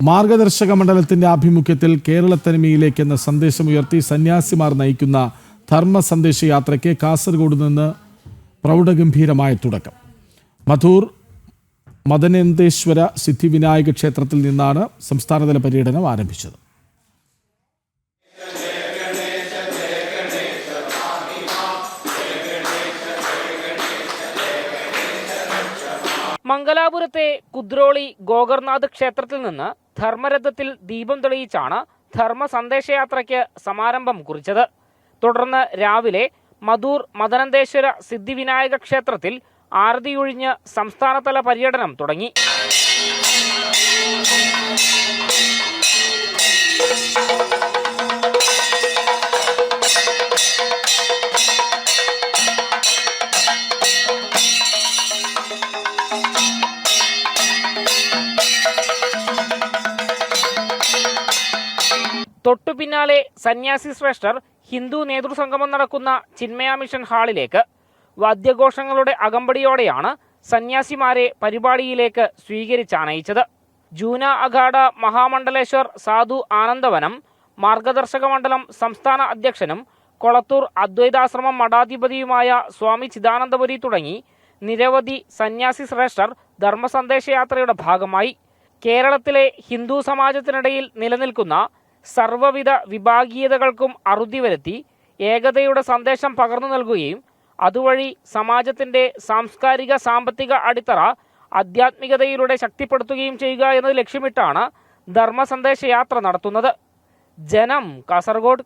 മാർഗദർശക മണ്ഡലത്തിന്റെ ആഭിമുഖ്യത്തിൽ കേരളത്തനിമയിലേക്ക് എന്ന സന്ദേശമുയർത്തി സന്യാസിമാർ നയിക്കുന്ന ധർമ്മ സന്ദേശ യാത്രയ്ക്ക് കാസർഗോഡ് നിന്ന് പ്രൗഢഗംഭീരമായ തുടക്കം. മധൂർ മദനേന്ദേശ്വര സിദ്ധിവിനായക ക്ഷേത്രത്തിൽ നിന്നാണ് സംസ്ഥാനതല പര്യടനം ആരംഭിച്ചത്. മംഗലാപുരത്തെ കുദ്രോളി ഗോകർനാഥ് ക്ഷേത്രത്തിൽ നിന്ന് ധർമ്മരഥത്തിൽ ദീപം തെളിയിച്ചാണ് ധർമ്മ സന്ദേശയാത്രയ്ക്ക് സമാരംഭം കുറിച്ചത്. തുടർന്ന് രാവിലെ മധൂർ മദനന്തേശ്വര സിദ്ധിവിനായക ക്ഷേത്രത്തിൽ ആരതിയൊഴിഞ്ഞ് സംസ്ഥാനതല പര്യടനം തുടങ്ങി. തൊട്ടു പിന്നാലെ സന്യാസി ശ്രേഷ്ഠർ ഹിന്ദു നേതൃസംഗമം നടക്കുന്ന ചിന്മയ മിഷൻ ഹാളിലേക്ക് വാദ്യഘോഷങ്ങളുടെ അകമ്പടിയോടെയാണ് സന്യാസിമാരെ പരിപാടിയിലേക്ക് സ്വീകരിച്ചാണയിച്ചത്. ജൂന അഖാഡ മഹാമണ്ഡലേശ്വർ സാധു ആനന്ദവനം മാർഗദർശക മണ്ഡലം സംസ്ഥാന അധ്യക്ഷനും കൊളത്തൂർ അദ്വൈതാശ്രമം മഠാധിപതിയുമായ സ്വാമി ചിദാനന്ദപുരി തുടങ്ങി നിരവധി സന്യാസി ശ്രേഷ്ഠർ ധർമ്മസന്ദേശയാത്രയുടെ ഭാഗമായി. കേരളത്തിലെ ഹിന്ദു സമാജത്തിനിടയിൽ നിലനിൽക്കുന്ന സർവവിധ വിഭാഗീയതകൾക്കും അറുതി വരുത്തി ഏകതയുടെ സന്ദേശം പകർന്നു നൽകുകയും അതുവഴി സമാജത്തിന്റെ സാംസ്കാരിക സാമ്പത്തിക അടിത്തറ ആധ്യാത്മികതയിലൂടെ ശക്തിപ്പെടുത്തുകയും ചെയ്യുക എന്നത് ലക്ഷ്യമിട്ടാണ് ധർമ്മ സന്ദേശ യാത്ര നടത്തുന്നത്. ജനം കാസർഗോഡ്.